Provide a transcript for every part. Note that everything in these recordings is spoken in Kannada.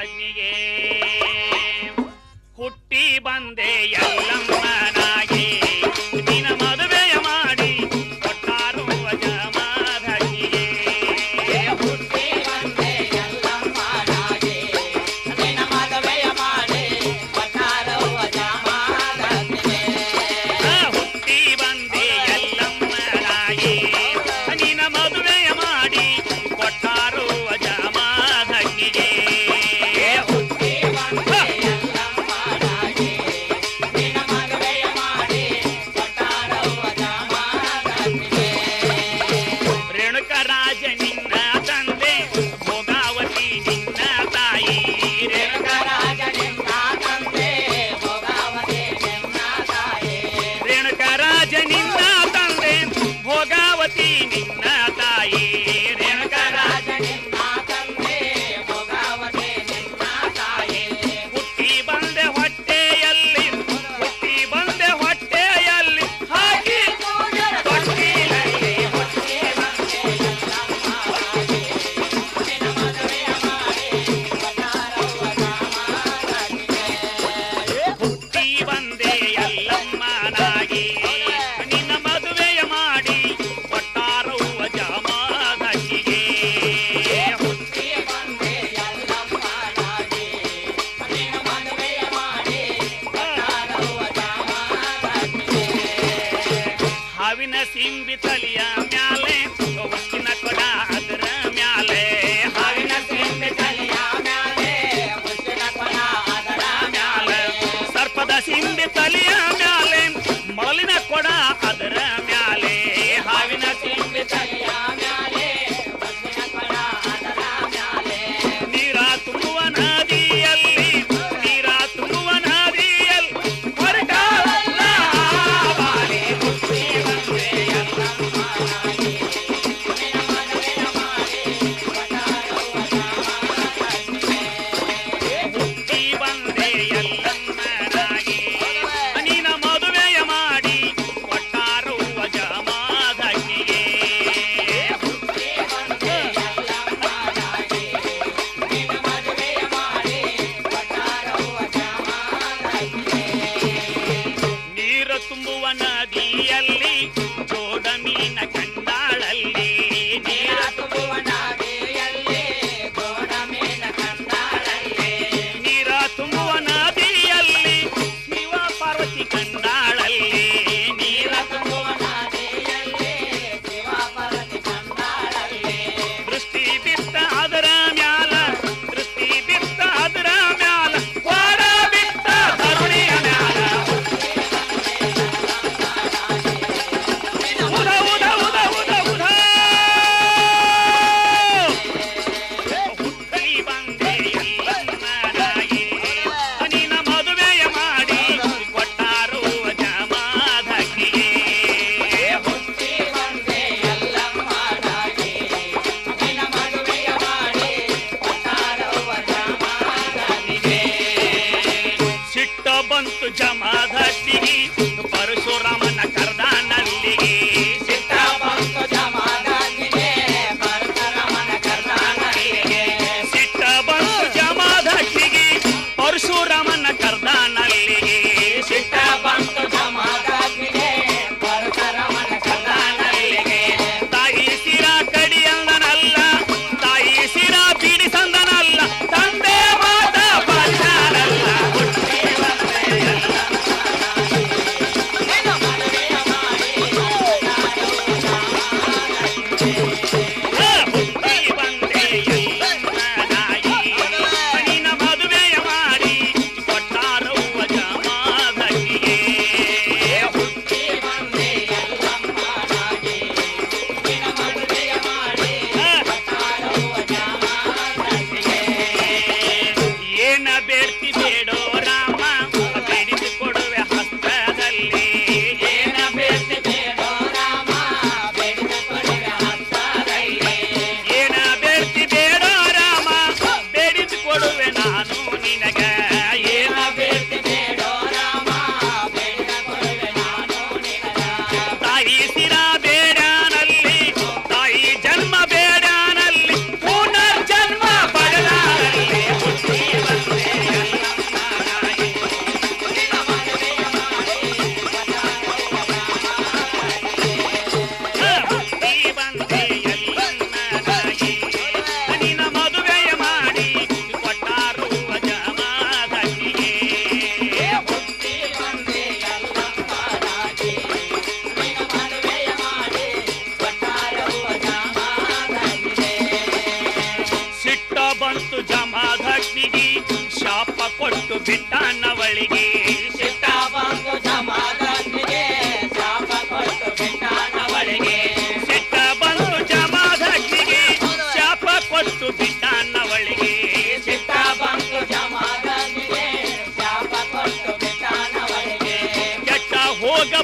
ಅಗ್ನಿಗೆ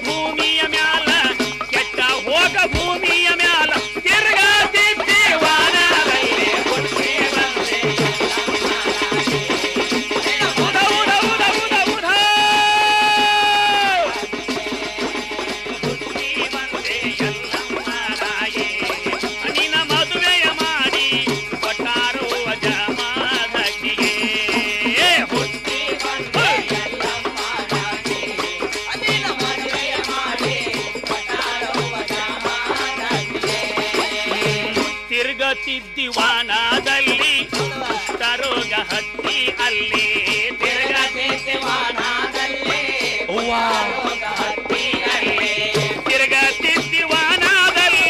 Мумия. ದಿವಾನದಲ್ಲಿ ಕುಷ್ಠರೋಗ ಹತ್ತಿ ಅಲ್ಲಿ ತಿರುಗ ಹತ್ತಿ ಅಲ್ಲಿ ತಿರುಗ ತಿದ್ದಿವಾನದಲ್ಲಿ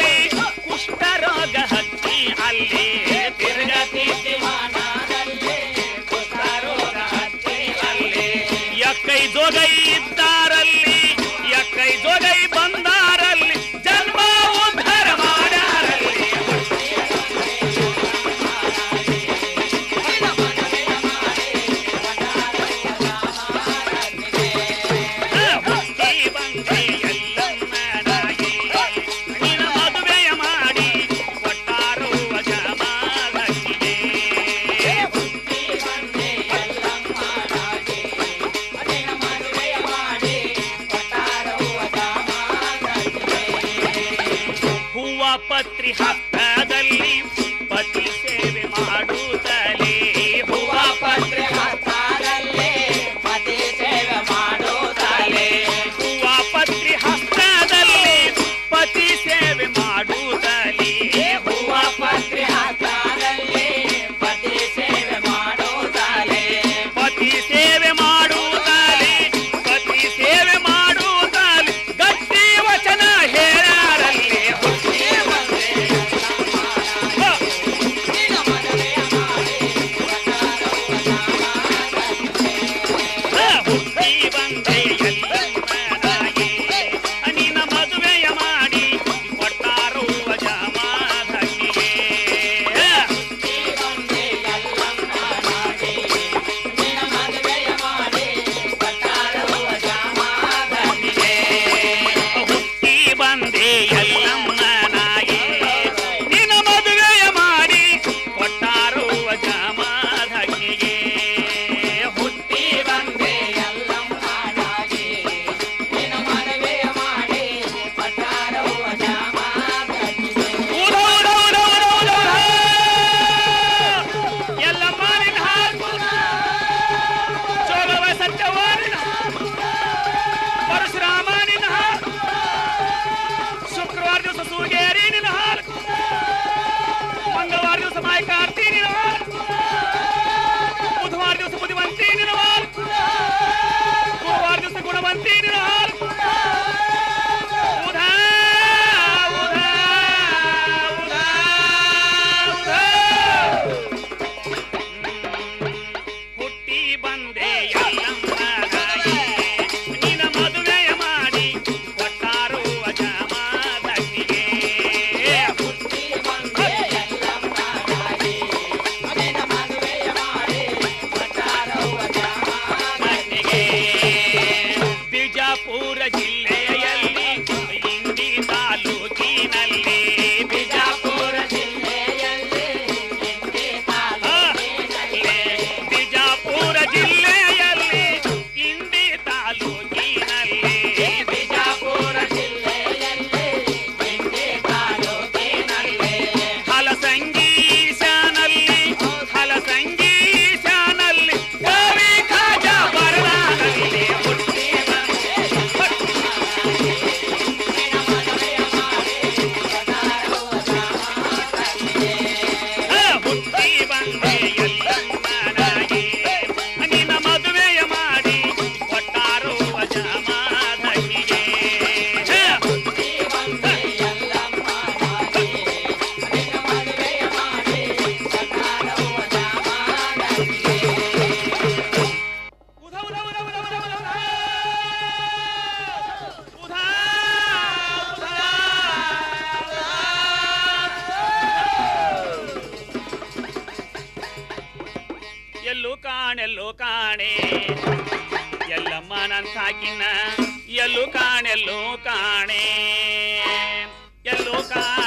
ಕುಷ್ಠರೋಗ ಹತ್ತಿ ಅಲ್ಲಿ ತಿರುಗ ತಿದ್ದಿವಾನದಲ್ಲಿ ಕುಷ್ಠರೋಗ ಹತ್ತಿ ಅಲ್ಲಿ. ಯಕ್ಕೈ ದೊಗೈ ಕಾಣೆ. ಎಲ್ಲಮ್ಮ ನನ್ ಸಾಕಿನ ಎಲ್ಲೂ ಕಾಣೆಲ್ಲೂ ಕಾಣೆ. ಎಲ್ಲೂ ಕಾಣೆ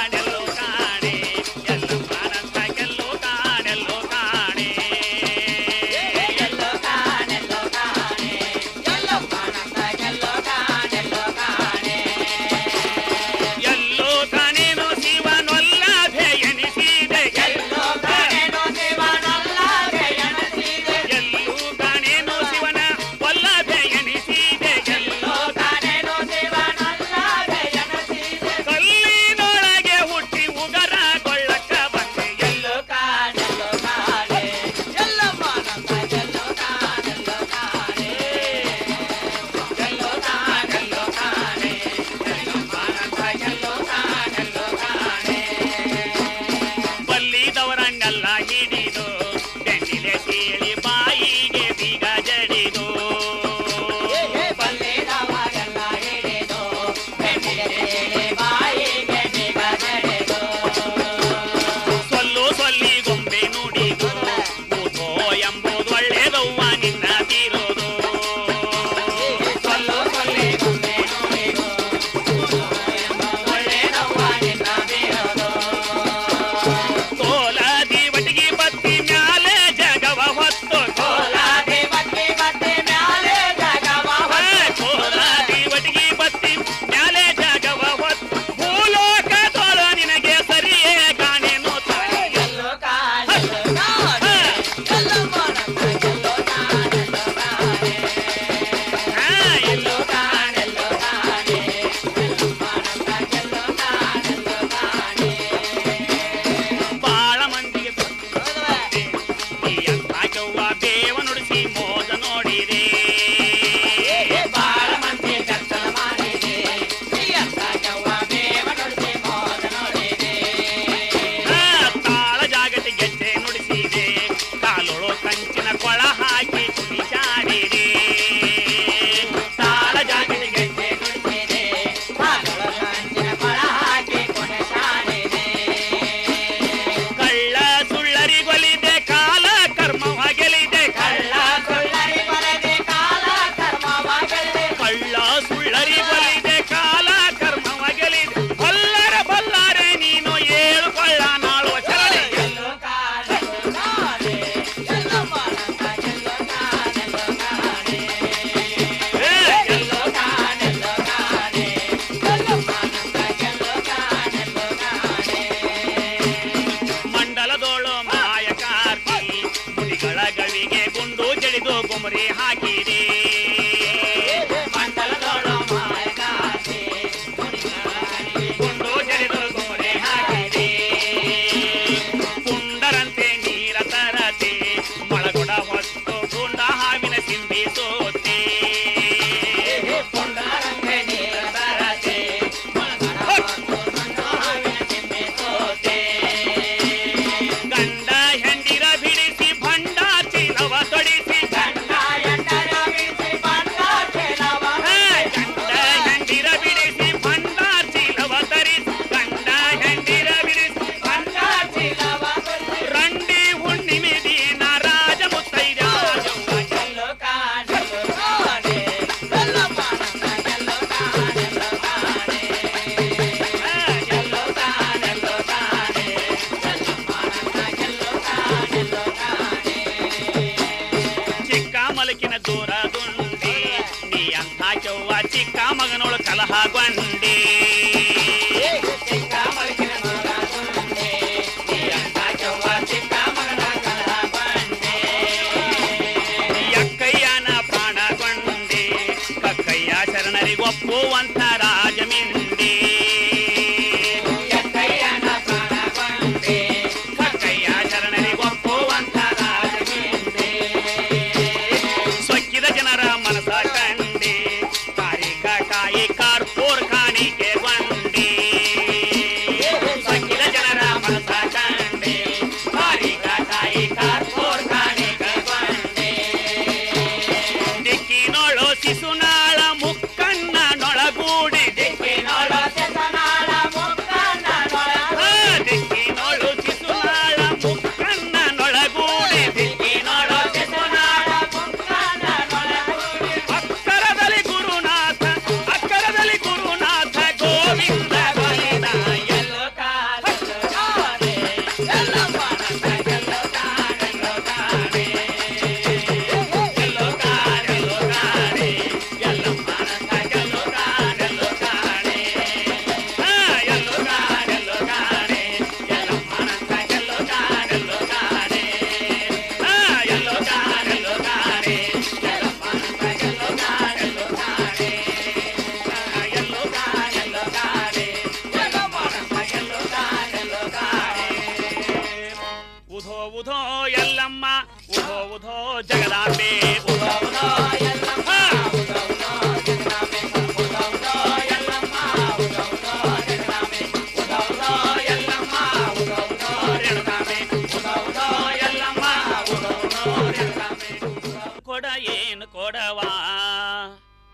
సలహా గొండి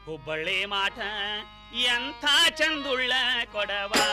ಹುಬ್ಬಳ್ಳಿ ಮಾಟ ಎಂಥ ಚಂದುಳ್ಳ ಕೊಡವಾ?